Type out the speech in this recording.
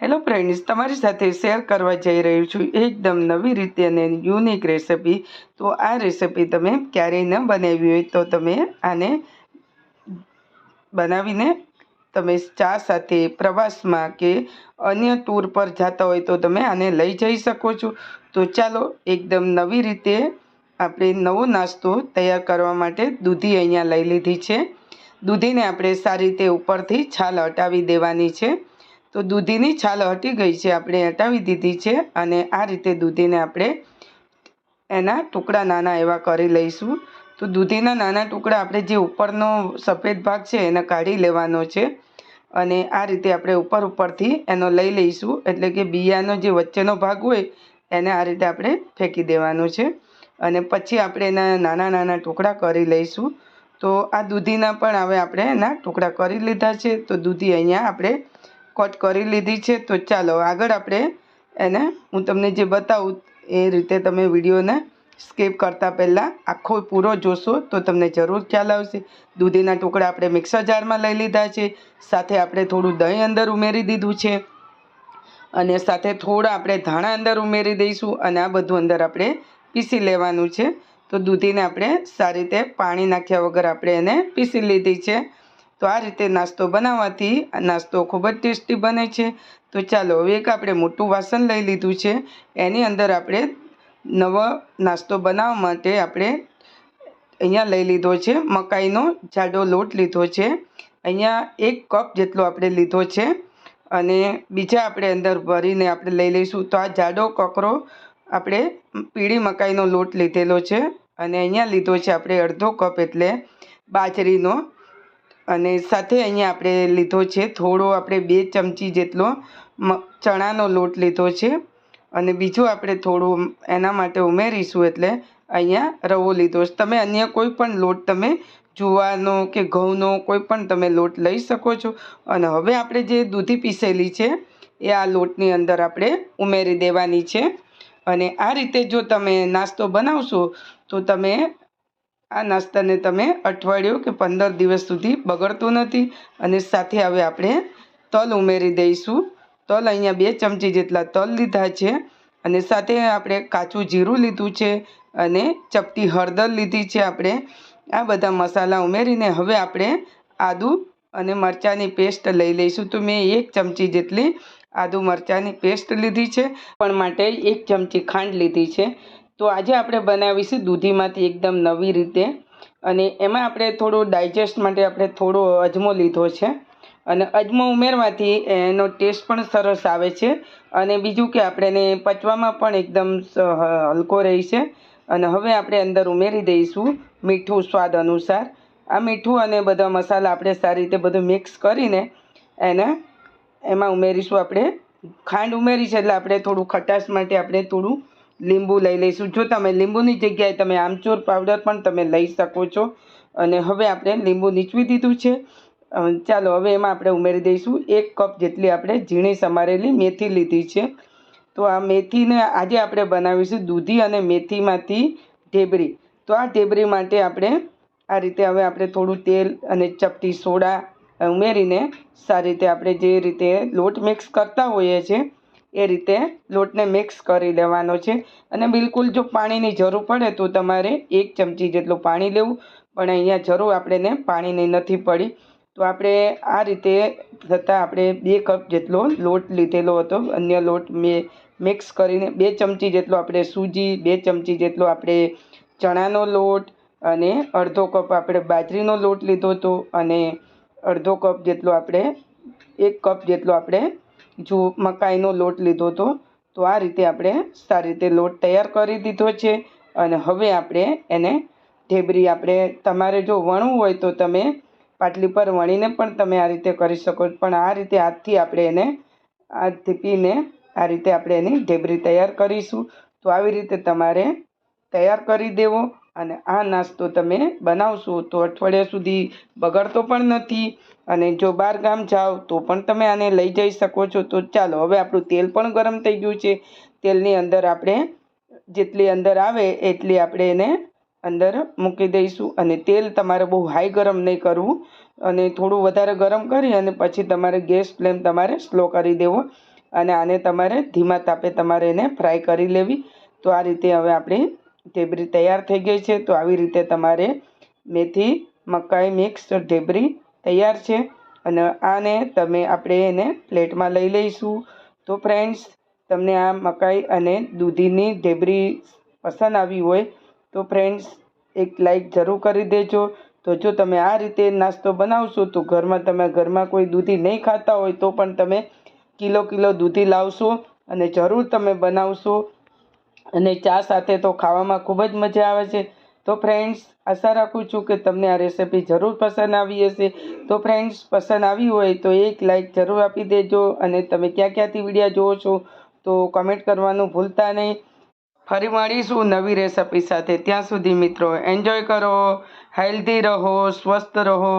Hello friends તમારી સાથે share કરવા જઈ રહ્યું છું એકદમ નવી રીતે અને યુનિક રેસિપી તો આ રેસિપી તમે ક્યારેય ન બનાવી હોય તો તમે આને બનાવીને તમે ચા સાથે પ્રવાસમાં કે અન્ય ટૂર પર જતા હોય તો તમે આને લઈ જઈ શકો છો. તો ચાલો એકદમ નવી રીતે આપણે નવો નાસ્તો તૈયાર કરવા માટે દૂધી અહીંયા લઈ લીધી છે. દૂધીને આપણે સારી રીતે ઉપરથી છાલ હટાવી દેવાની છે. તો દૂધીની છાલ હટી ગઈ છે, આપણે હટાવી દીધી છે અને આ રીતે દૂધીને આપણે એના ટુકડા નાના એવા કરી લઈશું. તો દૂધીના નાના ટુકડા આપણે જે ઉપરનો સફેદ ભાગ છે, એને કાઢી લેવાનો છે અને આ રીતે આપણે ઉપર ઉપરથી એનો લઈ લઈશું. એટલે કે બિયાનો જે વચ્ચેનો ભાગ હોય, એને આ રીતે આપણે ફેંકી દેવાનો છે અને પછી આપણે એના નાના નાના ટુકડા કરી લઈશું. તો આ દૂધીના પણ હવે આપણે એના ટુકડા કરી લીધા છે. તો દૂધી અહીંયા આપણે કટ કરી લીધી છે. તો ચાલો, આગળ આપણે એને હું તમને જે બતાવું એ રીતે તમે વિડીયોને સ્કીપ કરતાં પહેલાં આખો પૂરો જોશો તો તમને જરૂર ખ્યાલ આવશે. દૂધીના ટુકડા આપણે મિક્સર જારમાં લઈ લીધા છે. સાથે આપણે થોડું દહીં અંદર ઉમેરી દીધું છે. અને સાથે થોડા આપણે ધાણા અંદર ઉમેરી દઈશું અને આ બધું અંદર આપણે પીસી લેવાનું છે. તો દૂધીને આપણે સારી રીતે પાણી નાખ્યા વગર આપણે એને પીસી લીધી છે. તો આ રીતે નાસ્તો બનાવવાથી નાસ્તો ખૂબ જ ટેસ્ટી બને છે. તો ચાલો હવે એક આપણે મોટું વાસણ લઈ લીધું છે. એની અંદર આપણે નવો નાસ્તો બનાવવા માટે આપણે અહીંયા લઈ લીધો છે. મકાઈનો જાડો લોટ લીધો છે. અહીંયા એક કપ જેટલો આપણે લીધો છે. અને બીજા આપણે અંદર ભરીને આપણે લઈ લઈશું. તો આ જાડો કકરો આપણે પીળી મકાઈનો લોટ લીધેલો છે. અને અહીંયા લીધો છે આપણે અડધો કપ એટલે બાજરીનો અને સાથે અહીંયા આપણે લીધો છે થોડો આપણે બે ચમચી જેટલો ચણાનો લોટ લીધો છે. અને બીજું આપણે થોડું એના માટે ઉમેરીશું એટલે અહીંયા રવો લીધો છે. તમે અન્ય કોઈ પણ લોટ તમે જુવાનો કે ઘઉંનો કોઈ પણ તમે લોટ લઈ શકો છો. અને હવે આપણે જે દૂધી પીસેલી છે એ આ લોટની અંદર આપણે ઉમેરી દેવાની છે. અને આ રીતે જો તમે નાસ્તો બનાવશો તો તમે આ નાસ્તાને તમે અઠવાડિયું કે પંદર દિવસ સુધી બગડતું નથી અને સાથે હવે આપણે તલ ઉમેરી દઈશું. તલ અહીંયા બે ચમચી જેટલા તલ લીધા છે અને સાથે આપણે કાચું જીરું લીધું છે અને ચપટી હળદર લીધી છે આપણે. આ બધા મસાલા ઉમેરીને હવે આપણે આદુ અને મરચાંની પેસ્ટ લઈ લઈશું. તો મેં એક ચમચી જેટલી આદુ મરચાંની પેસ્ટ લીધી છે. પણ માટે એક ચમચી ખાંડ લીધી છે. તો આજે આપણે બનાવીશું દૂધીમાંથી એકદમ નવી રીતે. અને એમાં આપણે થોડું ડાયજેસ્ટ માટે આપણે થોડો અજમો લીધો છે. અને અજમો ઉમેરવાથી એનો ટેસ્ટ પણ સરસ આવે છે. અને બીજું કે આપણે એને પચવામાં પણ એકદમ હલકો રહે છે અને હવે આપણે અંદર ઉમેરી દઈશું મીઠું સ્વાદ અનુસાર. આ મીઠું અને બધા મસાલા આપણે સારી રીતે બધું મિક્સ કરીને એને એમાં ઉમેરીશું આપણે. ખાંડ ઉમેરી છે એટલે આપણે થોડું ખટાશ માટે આપણે થોડું લીંબુ લઈ લઈશું. જો તમે લીંબુની જગ્યાએ તમે આમચૂર પાવડર પણ તમે લઈ શકો છો. અને હવે આપણે લીંબુ નીચવી દીધું છે. ચાલો, હવે એમાં આપણે ઉમેરી દઈશું. એક કપ જેટલી આપણે ઝીણી સમારેલી મેથી લીધી છે. તો આ મેથીને આજે આપણે બનાવીશું દૂધી અને મેથીમાંથી ઢેબરી. તો આ ઢેબરી માટે આપણે આ રીતે હવે આપણે થોડું તેલ અને ચપટી સોડા ઉમેરીને સારી રીતે આપણે જે રીતે લોટ મિક્સ કરતા હોઈએ છીએ એ રીતે લોટને મિક્સ કરી લેવાનો છે. અને બિલકુલ જો પાણીની જરૂર પડે તો તમારે એક ચમચી જેટલું પાણી લેવું. પણ અહીંયા જરૂર આપણને પાણીની નથી પડી. તો આપણે આ રીતે થતાં આપણે બે કપ જેટલો લોટ લીધેલો હતો. અન્ય લોટ મેં મિક્સ કરીને બે ચમચી જેટલો આપણે સૂજી, બે ચમચી જેટલો આપણે ચણાનો લોટ અને અડધો કપ આપણે બાજરીનો લોટ લીધો હતો. અને અડધો કપ જેટલો આપણે, એક કપ જેટલો આપણે જો મકાઈનો લોટ લીધો હતો, તો આ રીતે આપણે સારી રીતે લોટ તૈયાર કરી દીધો છે. અને હવે આપણે એને ઢેબરી આપણે તમારે જો વણવું હોય તો તમે પાટલી પર વણીને પણ તમે આ રીતે કરી શકો. પણ આ રીતે હાથથી આપણે એને હાથથી પીને આ રીતે આપણે એની ઢેબરી તૈયાર કરીશું. તો આવી રીતે તમારે તૈયાર કરી દેવો. અને આ નાસ્તો તમે બનાવશો તો અઠવાડિયા સુધી બગડતો પણ નથી અને જો બહાર ગામ જાઓ તો પણ તમે આને લઈ જઈ શકો છો. તો ચાલો, હવે આપણું તેલ પણ ગરમ થઈ ગયું છે. તેલની અંદર આપણે જેટલી અંદર આવે એટલી આપણે એને અંદર મૂકી દઈશું અને તેલ તમારે બહુ હાઈ ગરમ નહીં કરવું અને થોડું વધારે ગરમ કરી અને પછી તમારે ગેસ ફ્લેમ તમારે સ્લો કરી દેવો અને આને તમારે ધીમા તાપે તમારે એને ફ્રાય કરી લેવી. તો આ રીતે હવે આપણી ઢેબરી તૈયાર થઈ ગઈ છે, તો આવી રીતે તમારે મેથી, મકાઈ મિક્સ ઢેબરી તૈયાર છે. અને આને તમે આપણે એને પ્લેટમાં લઈ લઈશું. તો ફ્રેન્ડ્સ, તમને આ મકાઈ અને દૂધીની ઢેબરી પસંદ આવી હોય, તો ફ્રેન્ડ્સ, એક લાઈક જરૂર કરી દેજો. તો જો તમે આ રીતે નાસ્તો બનાવશો, તો ઘરમાં તમે ઘરમાં કોઈ દૂધી નહીં ખાતા હોય, તો પણ તમે કિલો કિલો દૂધી લાવશો અને જરૂર તમે બનાવશો. અને ચા સાથે તો ખાવામાં ખૂબ જ મજા આવે છે. તો ફ્રેન્ડ્સ આશા રાખું છું કે તમને આ રેસિપી જરૂર પસંદ આવી હશે. તો ફ્રેન્ડ્સ પસંદ આવી હોય તો એક લાઈક જરૂર આપી દેજો અને તમે ક્યાં ક્યાંથી વિડીયા જુઓ છો તો કમેન્ટ કરવાનું ભૂલતા નહીં. ફરી મળીશું નવી રેસિપી સાથે. ત્યાં સુધી મિત્રો એન્જોય કરો હેલ્ધી રહો, સ્વસ્થ રહો.